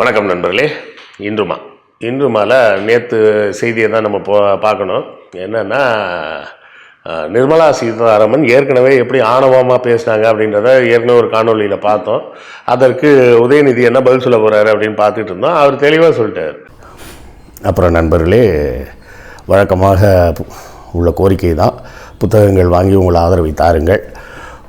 வணக்கம் நண்பர்களே. இன்றுமா. இன்றுமால நேற்று செய்தியை தான் நம்ம போ பார்க்கணும். என்னென்னா நிர்மலா சீதாராமன் ஏற்கனவே எப்படி ஆணவமாக பேசினாங்க அப்படின்றத ஏற்கனவே ஒரு காணொளியில் பார்த்தோம். அதற்கு உதயநிதி என்ன பதில் சொல்ல போகிறாரு அப்படின்னு பார்த்துட்டு இருந்தோம். அவர் தெளிவாக சொல்லிட்டார். அப்புறம் நண்பர்களே வழக்கமாக உள்ள கோரிக்கை தான் புத்தகங்கள் வாங்கி உங்களை ஆதரவை தாருங்கள்.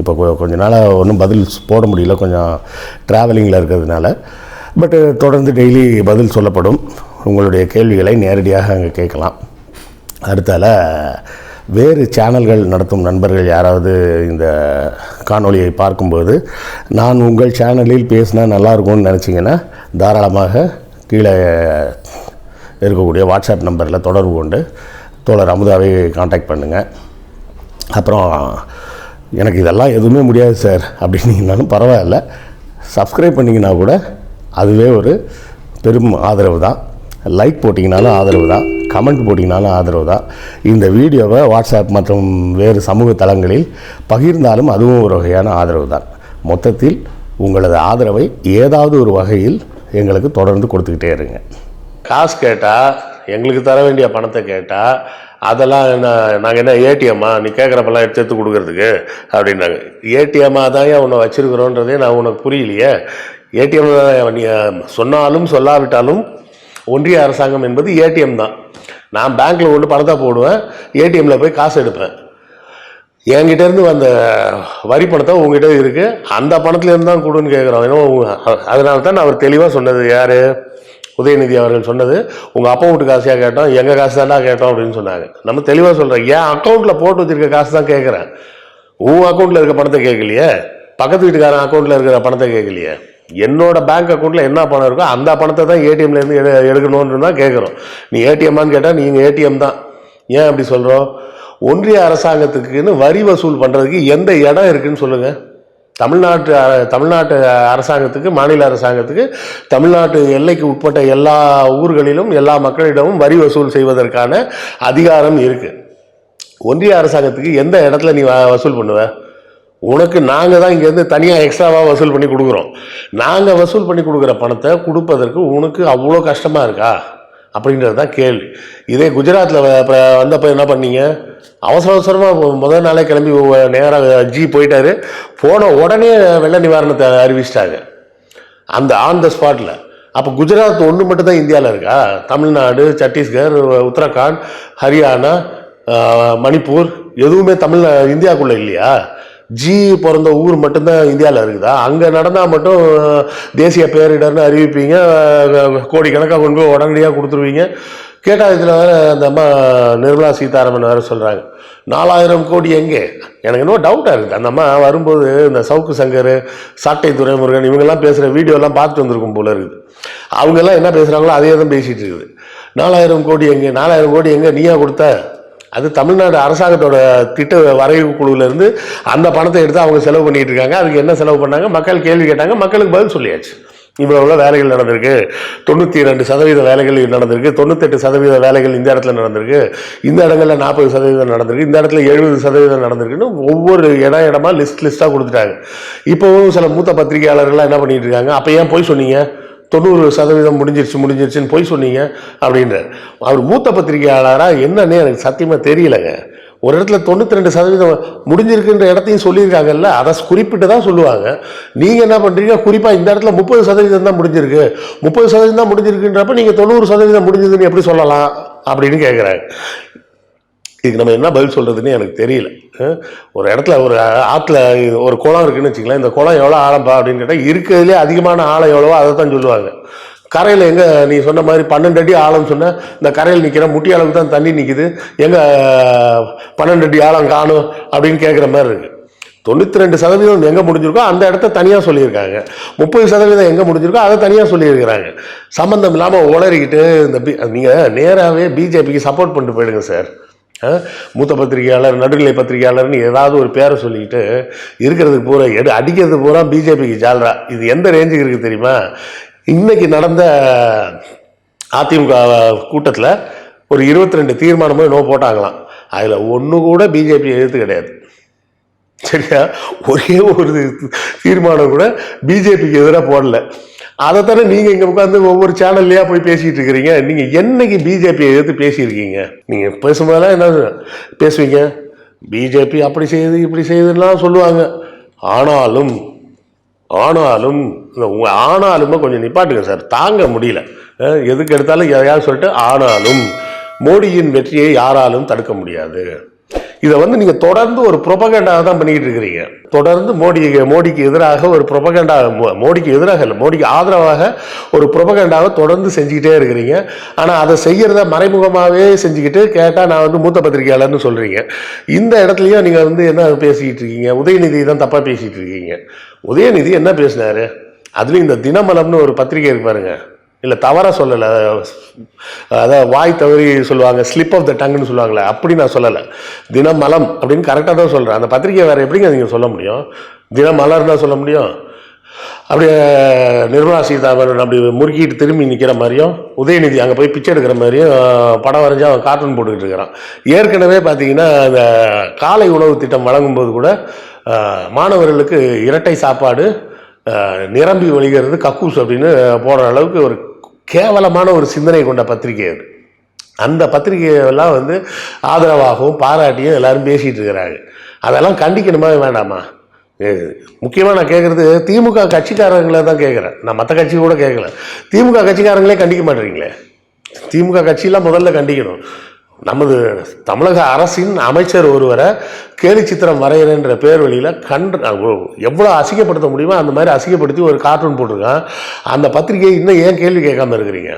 இப்போ கொஞ்ச நாளாக ஒன்றும் பதில் போட முடியல கொஞ்சம் ட்ராவலிங்கில் இருக்கிறதுனால. பட்டு தொடர்ந்து டெய்லி பதில் சொல்லப்படும். உங்களுடைய கேள்விகளை நேரடியாக அங்கே கேட்கலாம். அடுத்தால வேறு சேனல்கள் நடத்தும் நண்பர்கள் யாராவது இந்த காணொளியை பார்க்கும்போது நான் உங்கள் சேனலில் பேசினா நல்லா இருக்கும்னு நினச்சிங்கன்னா தாராளமாக கீழே இருக்கக்கூடிய வாட்ஸ்அப் நம்பரில் தொடர்பு கொண்டு தோழர் அமுதாவை காண்டாக்ட் பண்ணுங்கள் அப்புறம் எனக்கு இதெல்லாம் எதுவுமே முடியாது சார் அப்படின்னீங்கனாலும் பரவாயில்ல. சப்ஸ்கிரைப் பண்ணிங்கன்னா கூட அதுவே ஒரு பெரும் ஆதரவு தான். லைக் போட்டிங்கனாலும் ஆதரவு தான். கமெண்ட் போட்டிங்கனாலும் ஆதரவு தான். இந்த வீடியோவை வாட்ஸ்அப் மற்றும் வேறு சமூக தளங்களில் பகிர்ந்தாலும் அதுவும் ஒரு வகையான ஆதரவு தான். மொத்தத்தில் உங்களது ஆதரவை ஏதாவது ஒரு வகையில் எங்களுக்கு தொடர்ந்து கொடுத்துக்கிட்டே இருங்க. காசு கேட்டால் எங்களுக்கு தர வேண்டிய பணத்தை கேட்டால் அதெல்லாம் என்ன நாங்கள் என்ன ஏடிஎம்மா? நீ கேட்குறப்பெல்லாம் எடுத்து எடுத்து கொடுக்கறதுக்கு? அப்படின்னாங்க. ஏடிஎம்மாக தான் ஏன் உன்னை வச்சுருக்குறோன்றதே நான் உனக்கு புரியலையே. ஏடிஎம் நீ சொன்னாலும் சொல்லாவிட்டாலும் ஒன்றிய அரசாங்கம் என்பது ஏடிஎம் தான். நான் பேங்க்கில் கொண்டு பணத்தை போடுவேன் ஏடிஎம்மில் போய் காசு எடுப்பேன். என்கிட்டேருந்து வந்த வரி பணத்தை உங்ககிட்ட இருக்குது அந்த பணத்துலேருந்து தான் கொடுன்னு கேட்குறோம் ஏன்னா அதனால தான் அவர் தெளிவாக சொன்னது யார்? உதயநிதி அவர்கள் சொன்னது உங்கள் அப்பா வீட்டு காசையாக கேட்டோம் எங்கள் காசு தான்டா கேட்டோம் அப்படின்னு சொன்னாங்க. நம்ம தெளிவாக சொல்கிறோம் என் அக்கௌண்ட்டில் போட்டு வச்சிருக்க காசு தான் கேட்குறேன் உன் அக்கௌண்ட்டில் இருக்க பணத்தை கேட்கலையே? பக்கத்து வீட்டுக்காரன் அக்கௌண்ட்டில் இருக்கிற பணத்தை கேட்கலையே? என்னோட பேங்க் அக்கௌண்ட்டில் என்ன பணம் இருக்கோ அந்த பணத்தை தான் ஏடிஎம்லேருந்து எடு எடுக்கணும்னு தான் கேட்குறோம் நீ ஏடிஎம்மான்னு கேட்டால் நீங்கள் ஏடிஎம் தான். ஏன் அப்படி சொல்கிறோம் ஒன்றிய அரசாங்கத்துக்குன்னு வரி வசூல் பண்ணுறதுக்கு எந்த இடம் இருக்குன்னு சொல்லுங்கள் தமிழ்நாட்டு தமிழ்நாட்டு அரசாங்கத்துக்கு மாநில அரசாங்கத்துக்கு தமிழ்நாட்டு எல்லைக்கு உட்பட்ட எல்லா ஊர்களிலும் எல்லா மக்களிடமும் வரி வசூல் செய்வதற்கான அதிகாரம் இருக்குது ஒன்றிய அரசாங்கத்துக்கு எந்த இடத்துல நீ வ- வசூல் பண்ணுவ? உனக்கு நாங்கள் தான் இங்கேருந்து தனியாக எக்ஸ்ட்ராவாக வசூல் பண்ணி கொடுக்குறோம். நாங்கள் வசூல் பண்ணி கொடுக்குற பணத்தை கொடுப்பதற்கு உனக்கு அவ்வளோ கஷ்டமாக இருக்கா? அப்படின்றது தான் கேள்வி. இதே குஜராத்தில் வந்தப்போ என்ன பண்ணீங்க? அவசர அவசரமாக முதல் நாளே கிளம்பி நேராக ஜி போயிட்டாரு. போன உடனே வெள்ள நிவாரணத்தை அறிவிச்சிட்டாங்க. அந்த ஆன் த ஸ்பாட்டில் அப்போ குஜராத் ஒன்று மட்டும் தான் இந்தியாவில் இருக்கா? தமிழ்நாடு சத்தீஸ்கர் உத்தரகாண்ட் ஹரியானா மணிப்பூர் எதுவுமே தமிழ் இந்தியாக்குள்ளே இல்லையா? ஜி பிறந்த ஊர் மட்டும்தான் இந்தியாவில் இருக்குதா? அங்கே நடந்தால் மட்டும் தேசிய பேரிடர்னு அறிவிப்பீங்க கோடிக்கணக்காக கொண்டு போய் உடனடியாக கொடுத்துருவீங்க. கேட்டால் இதில் வேறு அந்த அம்மா நிர்மலா சீதாராமன் வேறு சொல்கிறாங்க நாலாயிரம் கோடி எங்கே? எனக்கு இன்னும் டவுட்டாக இருக்குது அந்த அம்மா வரும்போது இந்த சவுக்கு சங்கர் சாட்டை துறைமுருகன் இவங்கெல்லாம் பேசுகிற வீடியோலாம் பார்த்துட்டு வந்திருக்கும் போல இருக்குது. அவங்கெல்லாம் என்ன பேசுகிறாங்களோ அதே தான் பேசிகிட்டு இருக்குது. நாலாயிரம் கோடி எங்கே? நாலாயிரம் கோடி எங்கே நீயா கொடுத்த? அது தமிழ்நாடு அரசாங்கத்தோட திட்ட வரைவு குழுவிலேருந்து அந்த பணத்தை எடுத்து அவங்க செலவு பண்ணிட்டு இருக்காங்க. அதுக்கு என்ன செலவு பண்ணாங்க? மக்கள் கேள்வி கேட்டாங்க. மக்களுக்கு பதில் சொல்லியாச்சு. இவ்வளோ வேலைகள் நடந்திருக்கு. தொண்ணூற்றி ரெண்டு சதவீத வேலைகள் நடந்திருக்கு. தொண்ணூத்தெட்டு சதவீத வேலைகள் இந்த இடத்துல நடந்திருக்கு. இந்த இடங்களில் நாற்பது சதவீதம் நடந்திருக்கு. இந்த இடத்துல எழுபது சதவீதம் நடந்திருக்குன்னு ஒவ்வொரு இடம் இடமா லிஸ்ட் லிஸ்ட்டாக கொடுத்துட்டாங்க. இப்போவும் சில மூத்த பத்திரிகையாளர்கள்லாம் என்ன பண்ணிட்டு இருக்காங்க? அப்போ ஏன் போய் சொன்னீங்க? தொண்ணூறு சதவீதம் முடிஞ்சிருச்சு முடிஞ்சிருச்சுன்னு போய் சொன்னீங்க அப்படின்றார். அவர் மூத்த பத்திரிகையாளராக என்னன்னே எனக்கு சத்தியமாக தெரியலங்க. ஒரு இடத்துல தொண்ணூற்றி ரெண்டு சதவீதம் முடிஞ்சிருக்குன்ற இடத்தையும் சொல்லியிருக்காங்கல்ல அதை குறிப்பிட்டு தான் சொல்லுவாங்க. நீங்கள் என்ன பண்ணுறீங்க குறிப்பாக இந்த இடத்துல முப்பது சதவீதம் தான் முடிஞ்சிருக்கு. முப்பது சதவீதம் தான் முடிஞ்சிருக்குன்றப்ப நீங்கள் தொண்ணூறு சதவீதம் முடிஞ்சதுன்னு எப்படி சொல்லலாம் அப்படின்னு கேட்குறாங்க இதுக்கு நம்ம என்ன பதில் சொல்கிறதுன்னு எனக்கு தெரியல. ஒரு இடத்துல ஒரு ஆற்றுல ஒரு குளம் இருக்குன்னு வச்சுக்கலாம் இந்த குளம் எவ்வளோ ஆழம்பா அப்படின்னு கேட்டால் இருக்கிறதுலே அதிகமான ஆழம் எவ்வளவோ அதை தான் சொல்லுவாங்க. கரையில் எங்கே நீ சொன்ன மாதிரி பன்னெண்டு அடி ஆழம் சொன்ன இந்த கரையில் நிற்கிற முட்டி அளவுக்கு தான் தண்ணி நிற்கிது எங்கே பன்னெண்டு அடி ஆழம் காணும் அப்படின்னு கேட்குற மாதிரி இருக்குது தொண்ணூற்றி ரெண்டு சதவீதம் எங்கே முடிஞ்சிருக்கோ அந்த இடத்த தனியாக சொல்லியிருக்காங்க. முப்பது சதவீதம் எங்கே முடிஞ்சிருக்கோ அதை தனியாக சொல்லியிருக்கிறாங்க. சம்மந்தம் இல்லாமல் உளறிக்கிட்டு இந்த பி நீங்கள் நேராகவே பிஜேபிக்கு சப்போர்ட் பண்ணிட்டு போயிடுங்க சார். மூத்த பத்திரிகையாளர் நடுநிலை பத்திரிகையாளர்னு ஏதாவது ஒரு பேரை சொல்லிக்கிட்டு இருக்கிறதுக்கு பூரா எடு அடிக்கிறது பூரா பிஜேபிக்கு ஜால்ரா. இது எந்த ரேஞ்சுக்கு இருக்குது தெரியுமா? இன்னைக்கு நடந்த அதிமுக கூட்டத்தில் ஒரு இருபத்தி ரெண்டு தீர்மானமும் நோ போட்டாங்களாம். அதில் ஒன்று கூட பிஜேபி எழுத்து கிடையாது. சரியா? ஒரே ஒரு தீர்மானம் கூட பிஜேபிக்கு எதிராக போடல. அதைத்தானே நீங்கள் இங்கே உட்காந்து ஒவ்வொரு சேனல்லையா போய் பேசிகிட்டு இருக்கிறீங்க? நீங்கள் என்னைக்கு பிஜேபியை எதிர்த்து பேசியிருக்கீங்க? நீங்கள் பேசும்போதெல்லாம் என்ன பேசுவீங்க? பிஜேபி அப்படி செய்யுது இப்படி செய்யுதுலாம் சொல்லுவாங்க. ஆனாலும் ஆனாலும் இந்த உங்க ஆனாலுமே கொஞ்சம் நிப்பாட்டுங்க சார். தாங்க முடியல. எதுக்கு எடுத்தாலும் எதையாவது சொல்லிட்டு ஆனாலும் மோடியின் வெற்றியை யாராலும் தடுக்க முடியாது. இதை வந்து நீங்கள் தொடர்ந்து ஒரு புரொபகண்டாக தான் பண்ணிக்கிட்டு இருக்கிறீங்க. தொடர்ந்து மோடி மோடிக்கு எதிராக ஒரு புரொபகண்டா மோடிக்கு எதிராக இல்லை மோடிக்கு ஆதரவாக ஒரு புரொபகண்டாவை தொடர்ந்து செஞ்சுக்கிட்டே இருக்கிறீங்க. ஆனால் அதை செய்கிறத மறைமுகமாகவே செஞ்சுக்கிட்டு கேட்டால் நான் வந்து மூத்த பத்திரிகையாளர்னு சொல்கிறீங்க இந்த இடத்துலையும் நீங்கள் வந்து என்ன பேசிக்கிட்டு இருக்கீங்க? உதயநிதி தான் தப்பாக பேசிகிட்டு இருக்கீங்க. உதயநிதி என்ன பேசினாரு? அதுலேயும் இந்த தினமலம்னு ஒரு பத்திரிகை இருப்பாருங்க இல்லை தவறாக சொல்லலை. அதான் வாய் தவறி சொல்லுவாங்க ஸ்லிப் ஆஃப் த டங்குன்னு சொல்லுவாங்களே அப்படி நான் சொல்லலை. தினமலம் அப்படின்னு கரெக்டாக தான் சொல்கிறேன் அந்த பத்திரிகை வேறு எப்படிங்க நீங்கள் சொல்ல முடியும்? தினமலர்னா சொல்ல முடியும்? அப்படியே நிர்மலா சீதாராமன் அப்படி முறுக்கிட்டு திரும்பி நிற்கிற மாதிரியும் உதயநிதி அங்கே போய் பிச்சை எடுக்கிற மாதிரியும் படம் வரைஞ்சி அவன் கார்ட்டூன் போட்டுக்கிட்டு இருக்கிறான். ஏற்கனவே பார்த்தீங்கன்னா அந்த காலை உணவு திட்டம் வழங்கும்போது கூட மாணவர்களுக்கு இரட்டை சாப்பாடு நிரம்பி வழிகிறது கக்கூஸ் அப்படின்னு போடுற அளவுக்கு ஒரு கேவலமான ஒரு சிந்தனை கொண்ட பத்திரிகை அது. அந்த பத்திரிகையெல்லாம் வந்து ஆதரவாகவும் பாராட்டியும் எல்லாரும் பேசிகிட்டு இருக்கிறாங்க. அதெல்லாம் கண்டிக்கணுமா வேண்டாமா? முக்கியமாக நான் கேட்குறது திமுக கட்சிக்காரங்களை தான் கேட்குறேன் நான் மற்ற கட்சி கூட கேட்கல திமுக கட்சிக்காரங்களே கண்டிக்க மாட்டேறீங்களே திமுக கட்சியெலாம் முதல்ல கண்டிக்கணும். நமது தமிழக அரசின் அமைச்சர் ஒருவரை கேலி சித்திரம் வரைகிறேன்ற பேர் வழியில் கண்டு எவ்வளோ அசிங்கப்படுத்த முடியுமோ அந்த மாதிரி அசிங்கப்படுத்தி ஒரு கார்ட்டூன் போட்டிருக்கான். அந்த பத்திரிகை இன்னும் ஏன் கேள்வி கேட்காம இருக்கிறீங்க?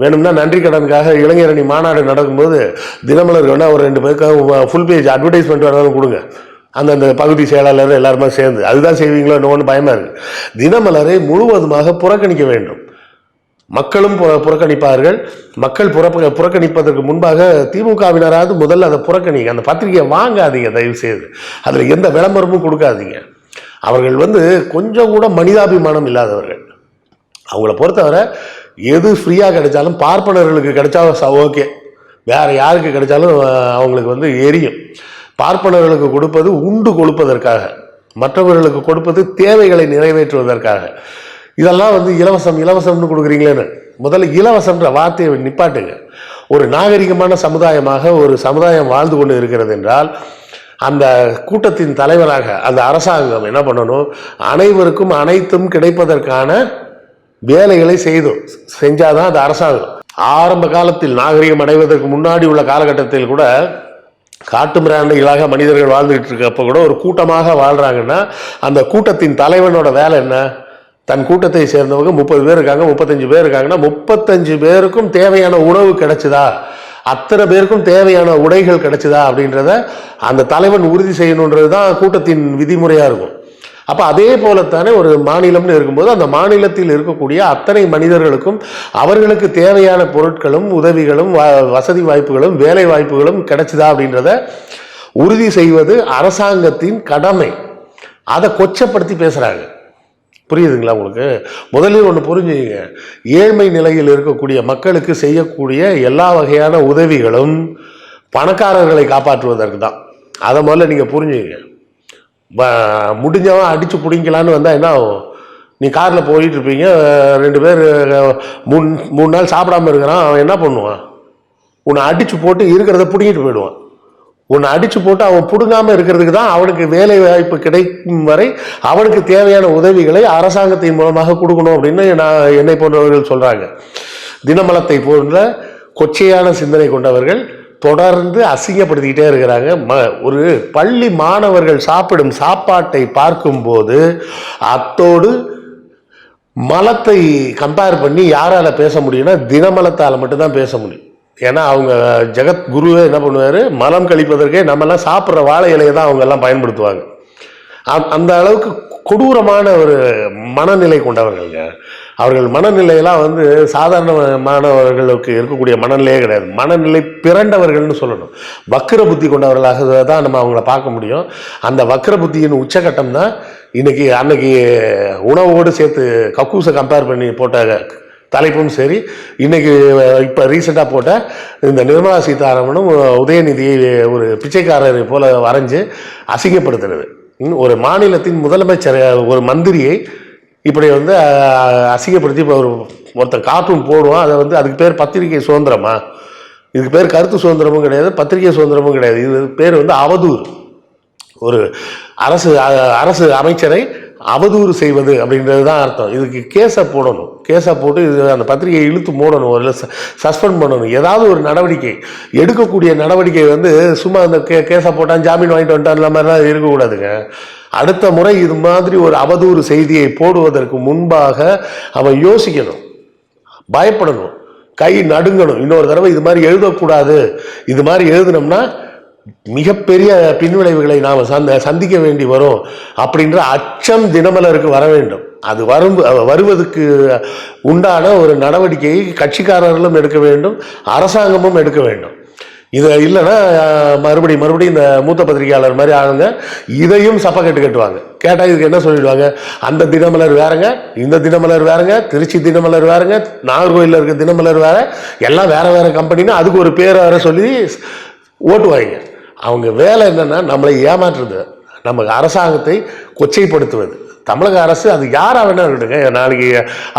வேணும்னா நன்றி கடனுக்காக இளைஞரணி மாநாடு நடக்கும்போது தினமலர் வேணால் ஒரு ரெண்டு பேருக்காக ஃபுல் பேஜ் அட்வர்டைஸ்மெண்ட் வேணாலும் கொடுங்க. அந்தந்த பகுதி செயலாளர் எல்லாருமே சேர்ந்து. அதுதான் செய்வீங்களோ இன்னொன்று பயமாக இருக்குது தினமலரை முழுவதுமாக புறக்கணிக்க வேண்டும். மக்களும் புற- புறக்கணிப்பார்கள். மக்கள் புறப்ப புறக்கணிப்பதற்கு முன்பாக திமுகவினராவது முதல்ல அதை புறக்கணிங்க. அந்த பத்திரிகையை வாங்காதீங்க தயவு செய்து அதில் எந்த விளம்பரமும் கொடுக்காதீங்க. அவர்கள் வந்து கொஞ்சம் கூட மனிதாபிமானம் இல்லாதவர்கள். அவங்கள பொறுத்தவரை எது ஃப்ரீயாக கிடைச்சாலும் பார்ப்பனர்களுக்கு கிடைச்சா ஓகே வேற யாருக்கு கிடைச்சாலும் அவங்களுக்கு வந்து எரியும். பார்ப்பனர்களுக்கு கொடுப்பது உண்டு கொடுப்பதற்காக மற்றவர்களுக்கு கொடுப்பது தேவைகளை நிறைவேற்றுவதற்காக. இதெல்லாம் வந்து இலவசம் இலவசம்னு கொடுக்குறீங்களேன்னு. முதல்ல இலவசம்ன்ற வார்த்தையை நிப்பாட்டுங்க. ஒரு நாகரிகமான சமுதாயமாக ஒரு சமுதாயம் வாழ்ந்து கொண்டு இருக்கிறது என்றால் அந்த கூட்டத்தின் தலைவராக அந்த அரசாங்கம் என்ன பண்ணணும்? அனைவருக்கும் அனைத்தும் கிடைப்பதற்கான வேலைகளை செய்தோம் செஞ்சாதான் அது அரசாங்கம். ஆரம்ப காலத்தில் நாகரிகம் அடைவதற்கு முன்னாடி உள்ள காலகட்டத்தில் கூட காட்டு மிராண்டிகளாக மனிதர்கள் வாழ்ந்துகிட்டு இருக்கப்போ கூட ஒரு கூட்டமாக வாழ்றாங்கன்னா அந்த கூட்டத்தின் தலைவனோட வேலை என்ன? தன் கூட்டத்தை சேர்ந்தவங்க முப்பது பேர் இருக்காங்க முப்பத்தஞ்சு பேர் இருக்காங்கன்னா முப்பத்தஞ்சு பேருக்கும் தேவையான உணவு கிடைச்சதா? அத்தனை பேருக்கும் தேவையான உடைகள் கிடைச்சதா அப்படின்றத அந்த தலைவன் உறுதி செய்யணுன்றது தான் கூட்டத்தின் விதிமுறையாக இருக்கும். அப்போ அதே போலத்தானே ஒரு மாநிலம்னு இருக்கும்போது அந்த மாநிலத்தில் இருக்கக்கூடிய அத்தனை மனிதர்களுக்கும் அவர்களுக்கு தேவையான பொருட்களும் உதவிகளும் வ- வசதி வாய்ப்புகளும் வேலை வாய்ப்புகளும் கிடைச்சுதா அப்படின்றத உறுதி செய்வது அரசாங்கத்தின் கடமை. அதை கொச்சப்படுத்தி பேசுகிறாங்க புரியுதுங்களா உங்களுக்கு? முதலில் ஒன்று புரிஞ்சுங்க ஏழ்மை நிலையில் இருக்கக்கூடிய மக்களுக்கு செய்யக்கூடிய எல்லா வகையான உதவிகளும் பணக்காரர்களை காப்பாற்றுவதற்கு தான். அதை முதல்ல நீங்கள் புரிஞ்சுங்க முடிஞ்சவன் அடித்து பிடிங்கலான்னு வந்தால் என்ன ஆகும்? நீ காரில் போயிட்டு இருப்பீங்க ரெண்டு பேர் மூணு மூணு நாள் சாப்பிடாம இருக்கிறான் அவன் என்ன பண்ணுவான்? உன்னை அடித்து போட்டு இருக்கிறத பிடிங்கிட்டு போயிடுவான். உன்னை அடித்து போட்டு அவன் பிடுங்காமல் இருக்கிறதுக்கு தான் அவனுக்கு வேலை வாய்ப்பு கிடைக்கும் வரை அவனுக்கு தேவையான உதவிகளை அரசாங்கத்தின் மூலமாக கொடுக்கணும் அப்படின்னு நான் என்னை போன்றவர்கள் சொல்கிறாங்க தினமலத்தை போன்ற கொச்சையான சிந்தனை கொண்டவர்கள் தொடர்ந்து அசிங்கப்படுத்திக்கிட்டே இருக்கிறாங்க. ம ஒரு பள்ளி மாணவர்கள் சாப்பிடும் சாப்பாட்டை பார்க்கும்போது அத்தோடு மலத்தை கம்பேர் பண்ணி யாரால் பேச முடியும்னா தினமலத்தால் மட்டும்தான் பேச முடியும். ஏன்னா அவங்க ஜெகத் குருவே என்ன பண்ணுவார்? மலம் கழிப்பதற்கே நம்மெல்லாம் சாப்பிட்ற வாழை இலையை தான் அவங்கெல்லாம் பயன்படுத்துவாங்க. அந்த அளவுக்கு கொடூரமான ஒரு மனநிலை கொண்டவர்கள்ங்க. அவர்கள் மனநிலையெல்லாம் வந்து சாதாரணமானவர்களுக்கு இருக்கக்கூடிய மனநிலையே கிடையாது. மனநிலை பிறண்டவர்கள்னு சொல்லணும். வக்கிர புத்தி கொண்டவர்களாக தான் நம்ம அவங்கள பார்க்க முடியும். அந்த வக்கிர புத்தியின் உச்சகட்டம் தான் இன்னைக்கு அன்னைக்கு உணவோடு சேர்த்து கக்கூஸை கம்பேர் பண்ணி போட்ட தலைப்பும் சரி. இன்னைக்கு இப்போ ரீசெண்டாக போட்ட இந்த நிர்மலா சீதாராமனும் உதயநிதியை ஒரு பிச்சைக்காரரை போல வரைஞ்சு அசிங்கப்படுத்துறது ஒரு மாநிலத்தின் முதலமைச்சர் ஒரு மந்திரியை இப்படி வந்து அசிங்கப்படுத்தி இப்போ ஒரு ஒருத்தன் கார்ட்டூன் போடுவான். அதை வந்து அதுக்கு பேர் பத்திரிகை சுதந்திரமா? இதுக்கு பேர் கருத்து சுதந்திரமும் கிடையாது பத்திரிகை சுதந்திரமும் கிடையாது. இது பேர் வந்து அவதூறு. ஒரு அரசு அரசு அமைச்சரை அவதூறு செய்வது அப்படின்றது தான் அர்த்தம். இதுக்கு கேஸை போடணும். கேஸை போட்டு இது அந்த பத்திரிகையை இழுத்து மூடணும். இல்லை சஸ்பெண்ட் பண்ணணும். ஏதாவது ஒரு நடவடிக்கை. எடுக்கக்கூடிய நடவடிக்கை வந்து சும்மா அந்த கே கேஸை போட்டான் ஜாமீன் வாங்கிட்டு வந்துட்டான் மாதிரிலாம் இருக்கக்கூடாதுங்க. அடுத்த முறை இது மாதிரி ஒரு அவதூறு செய்தியை போடுவதற்கு முன்பாக அவன் யோசிக்கணும். பயப்படணும். கை நடுங்கணும். இன்னொரு தடவை இது மாதிரி எழுதக்கூடாது. இது மாதிரி எழுதுனோம்னா மிகப்பெரிய பின்விளைவுகளை நாம் சந்த சந்திக்க வேண்டி வரும் அப்படின்ற அச்சம் தினமலருக்கு வர வேண்டும். அது வரும் வருவதற்கு உண்டான ஒரு நடவடிக்கையை கட்சிக்காரர்களும் எடுக்க வேண்டும் அரசாங்கமும் எடுக்க வேண்டும். இது இல்லைன்னா மறுபடியும் மறுபடியும் இந்த மூத்த பத்திரிகையாளர் மாதிரி ஆளுங்க இதையும் சப்பை கட்டு கட்டுவாங்க. கேட்டால் இதுக்கு என்ன சொல்லிடுவாங்க? அந்த தினமலர் வேறங்க இந்த தினமலர் வேறங்க திருச்சி தினமலர் வேறங்க நாகர்கோயிலில் இருக்க தினமலர் வேற எல்லாம் வேற வேற கம்பெனின்னா அதுக்கு ஒரு பேர் வேற சொல்லி ஓட்டுவாங்க அவங்க வேலை என்னன்னா நம்மளை ஏமாற்றுறது. நமக்கு அரசாங்கத்தை கொச்சைப்படுத்துவது. தமிழக அரசு அது யாராக வேணா இருக்கட்டுங்க நாளைக்கு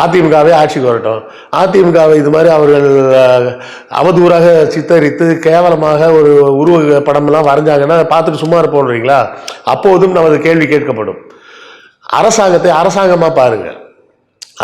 அதிமுகவே ஆட்சிக்கு வரட்டும். அதிமுகவை இது மாதிரி அவர்கள் அவதூறாக சித்தரித்து கேவலமாக ஒரு உருவ படம்லாம் வரைஞ்சாங்கன்னா பார்த்துட்டு சும்மா இருப்போன்றீங்களா அப்போதும் நமது கேள்வி கேட்கப்படும். அரசாங்கத்தை அரசாங்கமாக பாருங்கள்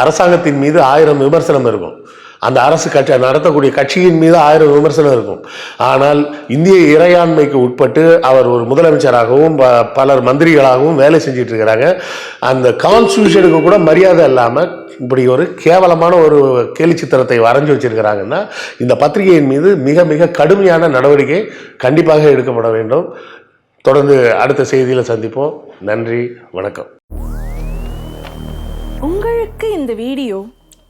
அரசாங்கத்தின் மீது ஆயிரம் விமர்சனம் இருக்கும். அந்த அரசு கட்சி நடத்தக்கூடிய கட்சியின் மீது ஆயிரம் விமர்சனம் இருக்கும். ஆனால் இந்திய இறையாண்மைக்கு உட்பட்டு அவர் ஒரு முதலமைச்சராகவும் ப- பலர் மந்திரிகளாகவும் வேலை செஞ்சிட்டு இருக்கிறாங்க அந்த கான்ஸ்டியூஷனுக்கு கூட மரியாதை இல்லாமல் இப்படி ஒரு கேவலமான ஒரு கேலி சித்திரத்தை வரைஞ்சி வச்சிருக்கிறாங்கன்னா இந்த பத்திரிகையின் மீது மிக மிக கடுமையான நடவடிக்கை கண்டிப்பாக எடுக்கப்பட வேண்டும். தொடர்ந்து அடுத்த செய்தியில் சந்திப்போம். நன்றி வணக்கம். உங்களுக்கு இந்த வீடியோ